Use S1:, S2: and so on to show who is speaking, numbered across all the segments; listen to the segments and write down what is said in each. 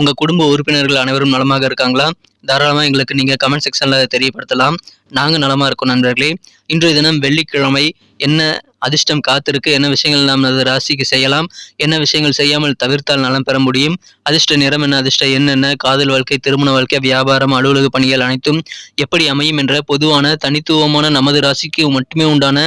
S1: உங்க குடும்ப உறுப்பினர்கள் அனைவரும் நலமாக இருக்காங்களா? தாராளமாக எங்களுக்கு நீங்க கமெண்ட் செக்ஷன்ல தெரியப்படுத்தலாம். நாங்க நலமா இருக்கோம் நண்பர்களே. இன்றைய தினம் வெள்ளிக்கிழமை என்ன அதிர்ஷ்டம் காத்திருக்கு? என்ன விஷயங்கள் நாம் நமது ராசிக்கு செய்யலாம்? என்ன விஷயங்கள் செய்யாமல் தவிர்த்தால் நலம் பெற முடியும்? அதிர்ஷ்ட நிறம் என்ன? அதிர்ஷ்ட என்னென்ன காதல் வாழ்க்கை திருமண வாழ்க்கை வியாபாரம் அலுவலக பணிகள் அனைத்தும் எப்படி அமையும் என்ற பொதுவான தனித்துவமான நமது ராசிக்கு மட்டுமே உண்டான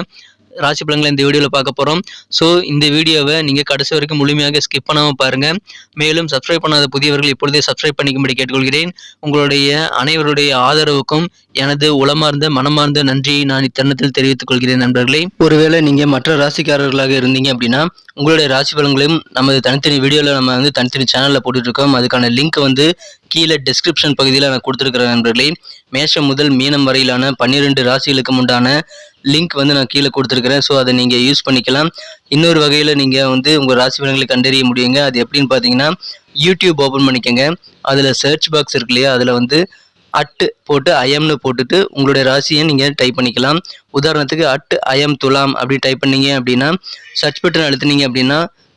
S1: ராசி பலன்களை இந்த வீடியோவில் பார்க்க போகிறோம் ஸோ இந்த வீடியோவை நீங்கள் கடைசி வரைக்கும் முழுமையாக ஸ்கிப் பண்ணாமல் பாருங்கள் மேலும் சப்ஸ்கிரைப் பண்ணாத புதியவர்கள் இப்பொழுதே சப்ஸ்கிரைப் பண்ணிக்கும்படி கேட்டுக்கொள்கிறேன். உங்களுடைய அனைவருடைய ஆதரவுக்கும் எனது உளமார்ந்த மனமார்ந்த நன்றியை நான் இத்தருணத்தில் தெரிவித்துக் கொள்கிறேன் நண்பர்களே. ஒருவேளை நீங்கள் மற்ற ராசிக்காரர்களாக இருந்தீங்க அப்படின்னா உங்களுடைய ராசி பலன்களையும் நமது தனித்தனி வீடியோவில் நம்ம வந்து தனித்தனி சேனலில் போட்டுட்ருக்கோம் அதுக்கான லிங்க் வந்து கீழே டிஸ்கிரிப்ஷன் பகுதியில் நான் கொடுத்துருக்கிறேன் நண்பர்களே. மேஷம் முதல் மீனம் வரையிலான பன்னிரெண்டு ராசிகளுக்கு உண்டான லிங்க் வந்து நான் கீழே கொடுத்துருக்குறேன். ஸோ அதை நீங்கள் யூஸ் பண்ணிக்கலாம். இன்னொரு வகையில் நீங்கள் வந்து உங்கள் ராசி பலன்களை கண்டறிய முடியுங்க. அது எப்படின்னு பார்த்தீங்கன்னா யூடியூப் ஓப்பன் பண்ணிக்கோங்க. அதில் சர்ச் பாக்ஸ் இருக்கு இல்லையா? அதில் வந்து அட்டு போட்டு அயம்னு போட்டுட்டு உங்களுடைய ராசியை நீங்கள் டைப் பண்ணிக்கலாம். உதாரணத்துக்கு அட்டு அயம் துலாம் அப்படி டைப் பண்ணீங்க அப்படின்னா சர்ச் பட்டன் அழுத்துனீங்க அப்படின்னா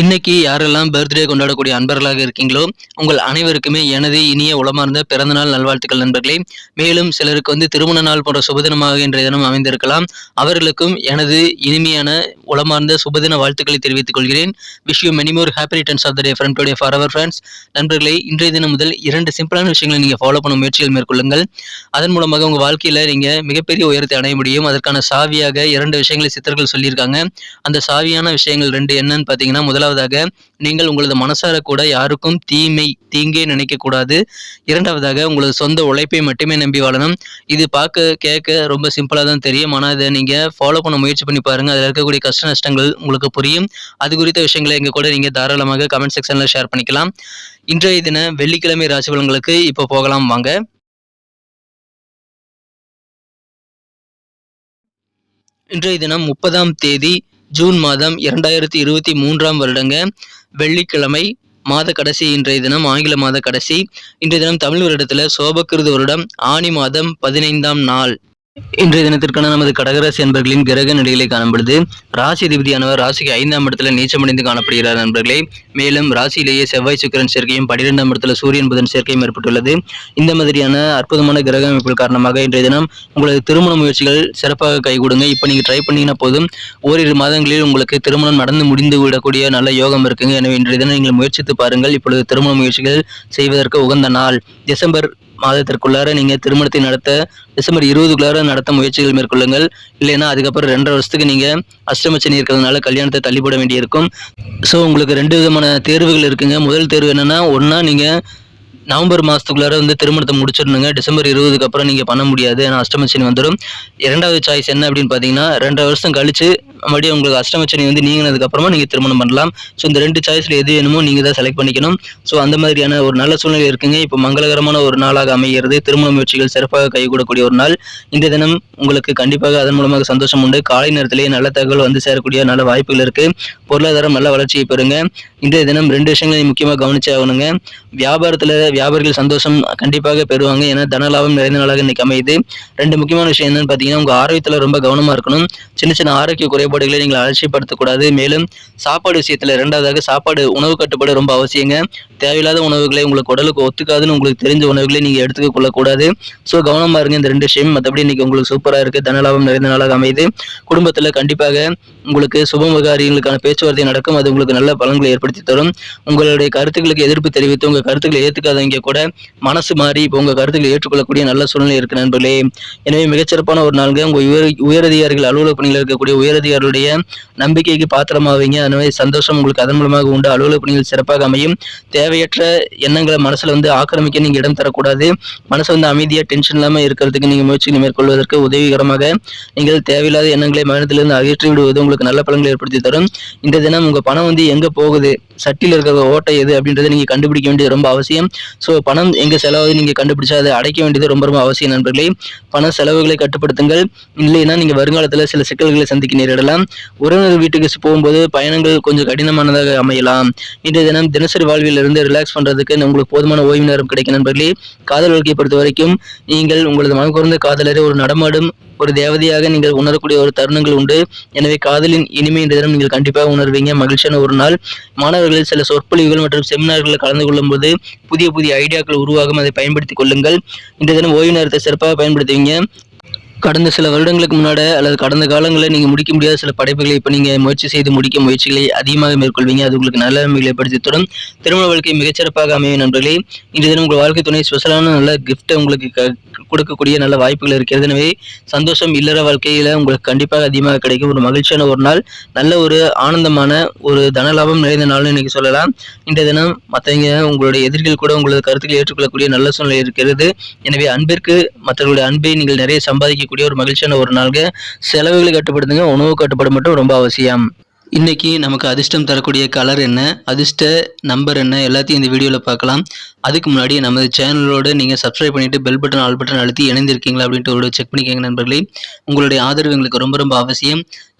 S1: இன்னைக்கு யாரெல்லாம் பர்த்டே கொண்டாடக்கூடிய அன்பர்களாக இருக்கீங்களோ உங்கள் அனைவருக்குமே எனது இனிய உளமார்ந்த பிறந்தநாள் நல்வாழ்த்துக்கள் நண்பர்களே. மேலும் சிலருக்கு வந்து திருமண நாள் போன்ற சுபதினமாக இன்றைய தினம் அமைந்திருக்கலாம். அவர்களுக்கும் எனது இனிமையான உளமார்ந்த சுபதின வாழ்த்துக்களை தெரிவித்துக் கொள்கிறேன். Wish you many more happy returns of the day friend today for our friends நண்பர்களே இன்றைய தினம் முதல் இரண்டு சிம்பிளான விஷயங்களை நீங்கள் ஃபாலோ பண்ண முயற்சிகள் மேற்கொள்ளுங்கள். அதன் மூலமாக உங்கள் வாழ்க்கையில் நீங்கள் மிகப்பெரிய உயரத்தை அடைய முடியும். அதற்கான சாவியாக இரண்டு விஷயங்களை சித்தர்கள் சொல்லியிருக்காங்க. அந்த சாவியான விஷயங்கள் ரெண்டு என்னன்னு பார்த்தீங்கன்னா முதலாவதாக நீங்கள் உங்களது மனசார கூட யாருக்கும் தீமை தீங்கே நினைக்க கூடாது. இரண்டாவதாக உங்களது சொந்த உழைப்பை மட்டுமே நம்பி வாழணும். இது பார்க்க கேட்க ரொம்ப சிம்பிளாக தான் தெரியும். ஆனால் இதை நீங்கள் ஃபாலோ பண்ண முயற்சி பண்ணி பாருங்கள் அதில் இருக்கக்கூடிய கஷ்ட நஷ்டங்கள் உங்களுக்கு புரியும். அது குறித்த விஷயங்களை எங்கள் கூட நீங்கள் தாராளமாக கமெண்ட் செக்ஷனில் ஷேர் பண்ணிக்கலாம். இன்றைய தின வெள்ளிக்கிழமை ராசி பலன்களுக்கு இப்போ போகலாம். வாங்க. இன்றைய தினம் முப்பதாம் தேதி ஜூன் மாதம் இரண்டாயிரத்தி இருபத்தி மூன்றாம் வருடங்க. வெள்ளிக்கிழமை மாத கடைசி இன்றைய தினம் ஆங்கில மாத கடைசி. இன்றைய தினம் தமிழ் வருடத்தில் சோபக்கிருது வருடம் ஆணி மாதம் பதினைந்தாம் நாள். இன்றைய தினத்திற்கான நமது கடகராசி அன்பர்களின் கிரக நிலைகளை காணப்படுது ராசி அதிபதியானவர் ராசிக்கு ஐந்தாம் இடத்துல நீச்சமடைந்து காணப்படுகிறார் நண்பர்களே. மேலும் ராசியிலேயே செவ்வாய் சுக்கிரன் சேர்க்கையும் பன்னிரெண்டாம் இடத்துல சூரியன் புதன் சேர்க்கையும் ஏற்பட்டுள்ளது. இந்த மாதிரியான அற்புதமான கிரக அமைப்புகள் காரணமாக இன்றைய தினம் உங்களது திருமண முயற்சிகள் சிறப்பாக கைகூடுங்க. இப்போ நீங்கள் ட்ரை பண்ணீங்கன்னா போதும். ஓரிரு மாதங்களில் உங்களுக்கு திருமணம் நடந்து முடிந்து விடக்கூடிய நல்ல யோகம் இருக்குங்க. எனவே இன்றைய தினம் நீங்கள் முயற்சித்து பாருங்கள். இப்பொழுது திருமண முயற்சிகள் செய்வதற்கு உகந்த நாள். டிசம்பர் மாதத்திற்குள்ளார நீங்கள் திருமணத்தை நடத்த டிசம்பர் இருபதுக்குள்ளார நடத்த முயற்சிகள் மேற்கொள்ளுங்கள். இல்லைன்னா அதுக்கப்புறம் ரெண்டரை வருஷத்துக்கு நீங்கள் அஷ்டமச்சனி இருக்கிறதுனால கல்யாணத்தை தள்ளிப்பட வேண்டியிருக்கும். ஸோ உங்களுக்கு ரெண்டு விதமான தேர்வுகள் இருக்குங்க. முதல் தேர்வு என்னென்னா ஒன்றா நீங்கள் நவம்பர் மாதத்துக்குள்ளார வந்து திருமணத்தை முடிச்சிடணுங்க. டிசம்பர் இருபதுக்கு அப்புறம் நீங்கள் பண்ண முடியாது. ஏன்னா அஷ்டமச்சனி வந்துடும் இரண்டாவது சாய்ஸ் என்ன அப்படின்னு பார்த்தீங்கன்னா ரெண்டரை வருஷம் கழிச்சு மறுபடியும் உங்களுக்கு அஷ்டமச்சனி வந்து நீங்கினதுக்கு அப்புறமா நீங்கள் திருமணம் பண்ணலாம். ஸோ இந்த ரெண்டு சாய்ஸில் எது வேணுமோ நீங்கள் தான் செலக்ட் பண்ணிக்கணும். ஸோ அந்த மாதிரியான ஒரு நல்ல சூழ்நிலை இருக்குங்க. இப்போ மங்களகரமான ஒரு நாளாக அமைகிறது. திருமண முயற்சிகள் சிறப்பாக கைகூடக்கூடிய ஒரு நாள். இந்த தினம் உங்களுக்கு கண்டிப்பாக அதன் மூலமாக சந்தோஷம் உண்டு. காலை நேரத்திலேயே நல்ல தகவல் வந்து சேரக்கூடிய நல்ல வாய்ப்புகள் இருக்குது பொருளாதாரம் நல்ல வளர்ச்சியை பெறுங்க. இந்த தினம் ரெண்டு விஷயங்களையும் முக்கியமாக கவனிச்சே ஆகணுங்க. வியாபாரத்தில் வியாபாரிகள் சந்தோஷம் கண்டிப்பாக பெறுவாங்க. ஏன்னா தன லாபம் நிறைந்த நாளாக இன்னைக்கு அமையுது. ரெண்டு முக்கியமான விஷயம் என்னன்னு பார்த்தீங்கன்னா உங்கள் ஆரோக்கியத்தில் ரொம்ப கவனமாக இருக்கணும். சின்ன சின்ன ஆரோக்கிய கட்டுப்பாடுகளை நீங்கள் அலட்சியப்படுத்தக்கூடாது. மேலும் சாப்பாடு விஷயத்தில் ரெண்டாவதாக சாப்பாடு உணவு கட்டுப்பாடு ரொம்ப அவசியங்க. தேவையில்லாத உணவுகளை உங்களுக்கு உடலுக்கு ஒத்துக்காதுன்னு உங்களுக்கு தெரிஞ்ச உணவுகளை நீங்கள் எடுத்துக்க கொள்ளக்கூடாது. ஸோ கவனமாக இருங்க. இந்த ரெண்டு விஷயம் மற்றபடி இன்னைக்கு உங்களுக்கு சூப்பராக இருக்குது தனலாபம் நிறைந்த நாளாக அமையுது. குடும்பத்தில் கண்டிப்பாக உங்களுக்கு சுபமுகாரியங்களுக்கான பேச்சுவார்த்தை நடக்கும். அது உங்களுக்கு நல்ல பலன்களை ஏற்படுத்தி தரும். உங்களுடைய கருத்துக்களுக்கு எதிர்ப்பு தெரிவித்து உங்கள் கருத்துக்களை ஏற்றுக்காதவங்க கூட மனசு மாறி இப்போ உங்கள் கருத்துக்களை ஏற்றுக்கொள்ளக்கூடிய நல்ல சூழ்நிலை இருக்கு நண்பர்களே. எனவே மிகச்சிறப்பான ஒரு நாளுங்க. உங்கள் உயர் உயரதிகாரிகள் அலுவலக பணியில் இருக்கக்கூடிய அவருடைய நம்பிக்கைக்கு பாத்திரமாவீங்க. மாதிரி சந்தோஷம் உங்களுக்கு அதன் மூலமாக உண்டு. அலுவலக பணிகள் சிறப்பாக அமையும். தேவையற்ற எண்ணங்களை மனசுல வந்து ஆக்கிரமிக்க நீங்க இடம் தரக்கூடாது. மனசு வந்து அமைதியாக டென்ஷன் இல்லாம இருக்கிறதுக்கு நீங்க முயற்சிகளை மேற்கொள்வதற்கு உதவிகரமாக நீங்கள் தேவையில்லாத எண்ணங்களை மனதிலிருந்து அகற்றி விடுவது உங்களுக்கு நல்ல பலன்களை ஏற்படுத்தி தரும். இந்த தினம் உங்க பணம் வந்து எங்க போகுது? சட்டியில் இருக்கிற ஓட்டை எது அப்படின்றத நீங்கள் கண்டுபிடிக்க வேண்டியது ரொம்ப அவசியம். ஸோ பணம் எங்கே செலவு நீங்கள் கண்டுபிடிச்சா அதை அடைக்க வேண்டியது ரொம்ப ரொம்ப அவசியம் நண்பர்களே. பண செலவுகளை கட்டுப்படுத்துங்கள். இல்லைன்னா நீங்கள் வருங்காலத்தில் சில சிக்கல்களை சந்திக்க நேரிடலாம் உறவினர் வீட்டுக்கு போகும்போது பயணங்கள் கொஞ்சம் கடினமானதாக அமையலாம். இன்றைய தினம் தினசரி வாழ்வில் இருந்து ரிலாக்ஸ் பண்ணுறதுக்கு உங்களுக்கு போதுமான ஓய்வு நேரம் கிடைக்கும் நண்பர்களே. காதல் வாழ்க்கையை பொறுத்த வரைக்கும் நீங்கள் உங்களது மனக்குறந்த காதலரை ஒரு நடமாடும் ஒரு தேவதையாக நீங்கள் உணரக்கூடிய ஒரு தருணங்கள் உண்டு. எனவே காதலின் இனிமை என்ற தினம் நீங்கள் கண்டிப்பாக உணர்வீங்க. மகிழ்ச்சியான ஒரு நாள். மாணவர்கள் சில சொற்பொழிவுகள் மற்றும் செமினார்களில் கலந்து கொள்ளும்போது புதிய புதிய ஐடியாக்கள் உருவாகும். அதை பயன்படுத்திக் கொள்ளுங்கள். இந்த தினம் ஓய்வு நேரத்தை சிறப்பாக பயன்படுத்துவீங்க. கடந்த சில வருடங்களுக்கு முன்னாடி அல்லது கடந்த காலங்களில் நீங்கள் முடிக்க முடியாத சில படைப்புகளை இப்போ நீங்கள் முயற்சி செய்து முடிக்க முயற்சிகளை அதிகமாக மேற்கொள்வீங்க. அது உங்களுக்கு நல்ல நன்மைகளை ஏற்படுத்தி தரும் திருமண வாழ்க்கை மிகச்சிறப்பாக அமையும் நண்பர்களே இன்றைய தினம் உங்கள் வாழ்க்கை துணை ஸ்பெஷலான நல்ல கிஃப்ட்டை உங்களுக்கு க- கொடுக்கக்கூடிய நல்ல வாய்ப்புகள் இருக்கிறது. எனவே சந்தோஷம் இல்லற வாழ்க்கையில் உங்களுக்கு கண்டிப்பாக அதிகமாக கிடைக்கும். ஒரு மகிழ்ச்சியான ஒரு நாள் நல்ல ஒரு ஆனந்தமான ஒரு தனலாபம் நிறைந்த நாள்னு இன்னைக்கு சொல்லலாம். இன்றைய தினம் மற்றவங்க உங்களுடைய எதிரிகள் கூட உங்களது கருத்துக்களை ஏற்றுக்கொள்ளக்கூடிய நல்ல சூழ்நிலை இருக்கிறது. எனவே அன்பிற்கு மற்றவர்களுடைய அன்பை நீங்கள் நிறைய இருக்கக்கூடிய ஒரு மகிழ்ச்சியான ஒரு நாளுக்கு செலவுகளை கட்டுப்படுத்துங்க உணவு கட்டுப்பாடு மட்டும் ரொம்ப அவசியம். இன்றைக்கி நமக்கு அதிர்ஷ்டம் தரக்கூடிய கலர் என்ன? அதிர்ஷ்ட நம்பர் என்ன? எல்லாத்தையும் இந்த வீடியோவில் பார்க்கலாம். அதுக்கு முன்னாடி நமது சேனலோடு நீங்கள் சப்ஸ்கிரைப் பண்ணிவிட்டு பெல் பட்டன் ஆல் பட்டன் அழுத்தி இணைந்திருக்கீங்களா அப்படின்ட்டு ஒரு செக் பண்ணிக்கோங்க நண்பர்களே. உங்களுடைய ஆதரவு எங்களுக்கு ரொம்ப ரொம்ப அவசியம்.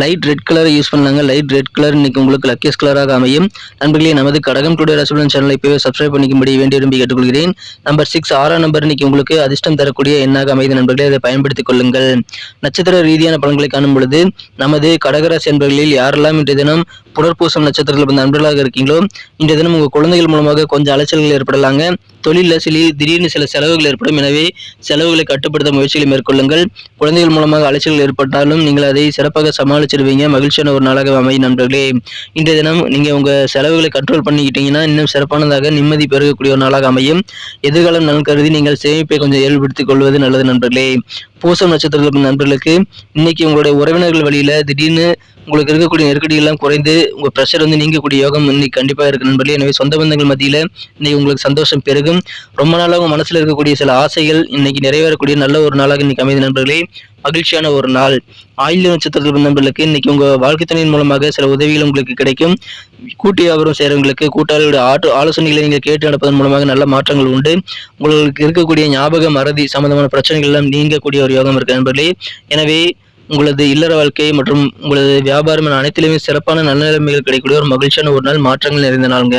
S1: லைட் ரெட் கலர் யூஸ் பண்ணாங்க லைட் ரெட் கலர் இன்னைக்கு உங்களுக்கு லக்கியஸ் கலராக அமையும். நண்பர்களே நமது கடகம் டுடே ரசூலன் சேனலை இப்போவே சப்ஸ்கிரைப் பண்ணிக்கும்படி வேண்டி விரும்பி கேட்டுக்கொள்கிறேன். நம்பர் சிக்ஸ் ஆறாம் நம்பர் இன்னைக்கு உங்களுக்கு அதிர்ஷ்டம் தரக்கூடிய எண்ணாக அமைது. நண்பர்களே அதை பயன்படுத்திக் கொள்ளுங்கள். நட்சத்திர ரீதியான பலன்களை காணும் பொழுது நமது கடகராசி என்பர்களில் யாரெல்லாம் இன்றைய தினம் புனர்பூசம் நட்சத்திரத்தில் பிறந்த நண்பர்களாக இருக்கீங்களோ இன்றைய தினம் உங்கள் குழந்தைகள் மூலமாக கொஞ்சம் அலைச்சல்கள் ஏற்படலாங்க. தொழிலில் சில திடீர்னு சில செலவுகள் ஏற்படும். எனவே செலவுகளை கட்டுப்படுத்த முயற்சிகளை மேற்கொள்ளுங்கள். குழந்தைகள் மூலமாக அலைச்சல்கள் ஏற்பட்டாலும் நீங்கள் அதை சிறப்பாக சமாளிச்சிருவீங்க. மகிழ்ச்சியான ஒரு நாளாக அமையும் நண்பர்களே. இன்றைய தினம் நீங்கள் உங்கள் செலவுகளை கண்ட்ரோல் பண்ணிக்கிட்டீங்கன்னா இன்னும் சிறப்பானதாக நிம்மதி பெருகக்கூடிய ஒரு நாளாக அமையும். எதிர்காலம் நலன் கருதி நீங்கள் சேமிப்பை கொஞ்சம் இயல்படுத்திக் கொள்வது நல்லது நண்பர்களே. பூசம் நட்சத்திரத்தில் நண்பர்களுக்கு இன்னைக்கு உங்களுடைய உறவினர்கள் வழியில திடீர்னு உங்களுக்கு இருக்கக்கூடிய நெருக்கடி எல்லாம் குறைந்து உங்கள் ப்ரெஷர் வந்து நீங்கக்கூடிய யோகம் இன்னைக்கு கண்டிப்பாக இருக்கு நண்பர்களே. எனவே சொந்த பந்தங்கள் மத்தியில் இன்னைக்கு உங்களுக்கு சந்தோஷம் பெருகும். ரொம்ப நாளாக உங்கள் மனசில் இருக்கக்கூடிய சில ஆசைகள் இன்னைக்கு நிறைவேறக்கூடிய நல்ல ஒரு நாளாக இன்னைக்கு அமைந்த நண்பர்களே. மகிழ்ச்சியான ஒரு நாள். ஆயுள் நட்சத்திரத்தில் நண்பர்களுக்கு இன்னைக்கு உங்க வாழ்க்கை துணையின் மூலமாக சில உதவிகள் உங்களுக்கு கிடைக்கும். கூட்டு வியாபாரம் செய்கிறவங்களுக்கு கூட்டாளியோட ஆட்டு ஆலோசனைகளை நீங்கள் கேட்டு நடப்பதன் மூலமாக நல்ல மாற்றங்கள் உண்டு. உங்களுக்கு இருக்கக்கூடிய ஞாபக மறதி சம்பந்தமான பிரச்சனைகள் எல்லாம் நீங்கக்கூடிய ஒரு யோகம் இருக்கு நண்பர்களே. எனவே உங்களது இல்லற வாழ்க்கை மற்றும் உங்களது வியாபாரம் என அனைத்திலுமே சிறப்பான நல்நிலைமைகள் கிடைக்கக்கூடிய ஒரு மகிழ்ச்சியான ஒரு நாள் மாற்றங்கள் நிறைந்த நாளுங்க.